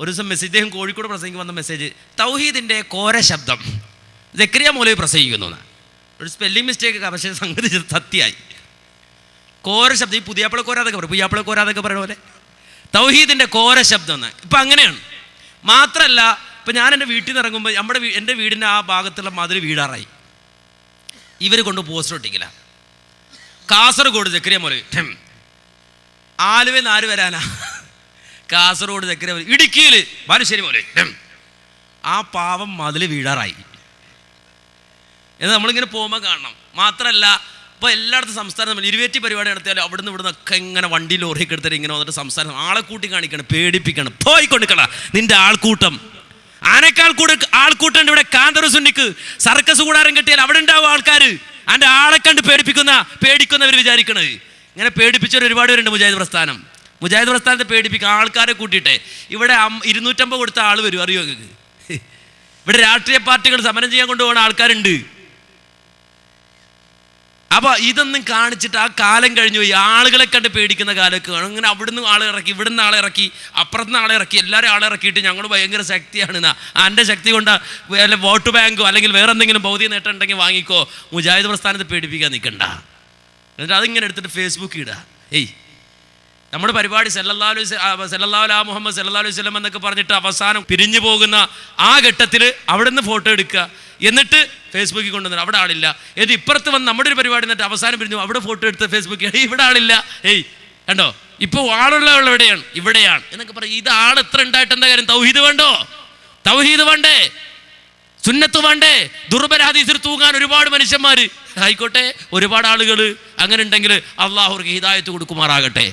ഒരു ദിവസം മെസ്സേജ് ഇദ്ദേഹം കോഴിക്കോട് പ്രസംഗിക്ക് വന്ന മെസ്സേജ് തൗഹീദിന്റെ കോര ശബ്ദം. ജക്രിയ മൗലവി പ്രസംഗിക്കുന്നു ഒരു സ്പെല്ലിംഗ് മിസ്റ്റേക്ക് പക്ഷേ സംഗതി സത്യമായി കോര ശബ്ദം. ഈ പുതിയാപ്പിള കോരാതൊക്കെ പറയും. പുതിയാപ്പിള കോരാതൊക്കെ പറയുന്ന പോലെ. തൗഹീദിന്റെ കോര ശബ്ദം എന്ന്. ഇപ്പം അങ്ങനെയാണ്. മാത്രമല്ല ഇപ്പം ഞാൻ എന്റെ വീട്ടിൽ നിന്ന് ഇറങ്ങുമ്പോൾ നമ്മുടെ എന്റെ വീടിന്റെ ആ ഭാഗത്തുള്ള മതിൽ വീടാറായി. ഇവർ കൊണ്ട് പോസ്റ്റർ ഒട്ടിക്കില്ല കാസർഗോഡ് ജക്രിയ മൂലവി. ആലുവേന്ന് ആര് വരാനാ? കാസർഗോഡ് മൗലവി ഇടുക്കിയിൽ ബാലുശ്ശേരി പോലെ. ആ പാവം മതിൽ വീഴാറായി എന്ന് നമ്മളിങ്ങനെ പോകുമ്പോൾ കാണണം. മാത്രമല്ല ഇപ്പോൾ എല്ലായിടത്തും സംസ്ഥാനം നമ്മൾ ഇരുവേറ്റി പരിപാടി നടത്തിയാലും അവിടുന്ന് ഇവിടുന്ന് ഒക്കെ ഇങ്ങനെ വണ്ടി ലോറിയൊക്കെ എടുത്തിട്ട് ഇങ്ങനെ വന്നിട്ട് സംസ്ഥാനം ആളെ കൂട്ടി കാണിക്കണം പേടിപ്പിക്കണം. പോയി കൊടുക്കള നിന്റെ ആൾക്കൂട്ടം. ആനക്കാൾ കൂടെ ആൾക്കൂട്ടം ഉണ്ട് ഇവിടെ. കാന്തറ സുണ്ണിക്ക് സർക്കസ് കൂടാരം കെട്ടിയാൽ അവിടെ ഉണ്ടാവും ആൾക്കാർ അതിന്റെ ആളെ കണ്ട് പേടിപ്പിക്കുന്ന പേടിക്കുന്നവർ വിചാരിക്കണത്. ഇങ്ങനെ പേടിപ്പിച്ചവർ ഒരുപാട് പേരുണ്ട് മുജാഹിദ് പ്രസ്ഥാനം. മുജാഹിദ് പ്രസ്ഥാനത്തെ പേടിപ്പിക്കുക ആൾക്കാരെ കൂട്ടിയിട്ട്. ഇവിടെ ഇരുന്നൂറ്റമ്പത് കൊടുത്ത ആൾ വരും അറിയോ നിങ്ങൾക്ക് ഇവിടെ രാഷ്ട്രീയ പാർട്ടികൾ സമരം ചെയ്യാൻ കൊണ്ടുപോകുന്ന ആൾക്കാരുണ്ട്. അപ്പൊ ഇതൊന്നും കാണിച്ചിട്ട് ആ കാലം കഴിഞ്ഞു പോയി. ആളുകളെ കണ്ട് പേടിക്കുന്ന കാലമൊക്കെ അങ്ങനെ അവിടുന്ന് ആളെ ഇറക്കി ഇവിടുന്ന് ആളെ ഇറക്കി അപ്പുറത്തുനിന്ന് ആളെ ഇറക്കി എല്ലാവരും ആളെ ഇറക്കിയിട്ട് ഞങ്ങൾ ഭയങ്കര ശക്തിയാണ് എന്നാ എന്റെ ശക്തി കൊണ്ട് വല്ല വോട്ട് ബാങ്കോ അല്ലെങ്കിൽ വേറെ എന്തെങ്കിലും ഭൗതിക നേട്ടം ഉണ്ടെങ്കിൽ വാങ്ങിക്കോ. മുജാഹിദ് പ്രസ്ഥാനത്ത് പേടിപ്പിക്കാൻ നിൽക്കണ്ട എന്നിട്ട് അതിങ്ങനെ എടുത്തിട്ട് ഫേസ്ബുക്ക് ഇടുക ഏയ് നമ്മുടെ പരിപാടി സല്ലല്ലാഹു അലൈഹി ആ, സല്ലല്ലാഹു അലാ മുഹമ്മദ് സല്ലല്ലാഹു അലൈഹി വസല്ലം എന്നൊക്കെ പറഞ്ഞിട്ട് അവസാനം പിരിഞ്ഞു പോകുന്ന ആ ഘട്ടത്തിൽ അവിടെ നിന്ന് ഫോട്ടോ എടുക്കുക. എന്നിട്ട് ഫേസ്ബുക്കിൽ കൊണ്ടുവന്നിട്ട് അവിടെ ആളില്ല. ഏത് ഇപ്പുറത്ത് വന്ന് നമ്മുടെ ഒരു പരിപാടി എന്നിട്ട് അവസാനം പിരിഞ്ഞു അവിടെ ഫോട്ടോ എടുത്ത് ഫേസ്ബുക്കിൽ "ഏയ്, ഇവിടെ ആളില്ല. ഏയ് കണ്ടോ? ഇപ്പോൾ ആളുള്ള എവിടെയാണ്? ഇവിടെയാണ്. എന്നൊക്കെ പറയും ഇത് ആൾ എത്ര ഉണ്ടായിട്ട് എന്താ കാര്യം? തൗഹീദ് വേണ്ടോ? തൗഹീദ് വേണ്ടേ? സുന്നത്ത് വേണ്ടേ? ദുർബലാദീസിൽ തൂങ്ങാൻ ഒരുപാട് മനുഷ്യന്മാർ ആയിക്കോട്ടെ ഒരുപാട് ആളുകൾ അങ്ങനെ ഉണ്ടെങ്കിൽ അള്ളാഹുർക്ക് ഹിദായത്ത് കൊടുക്കുമാറാകട്ടെ.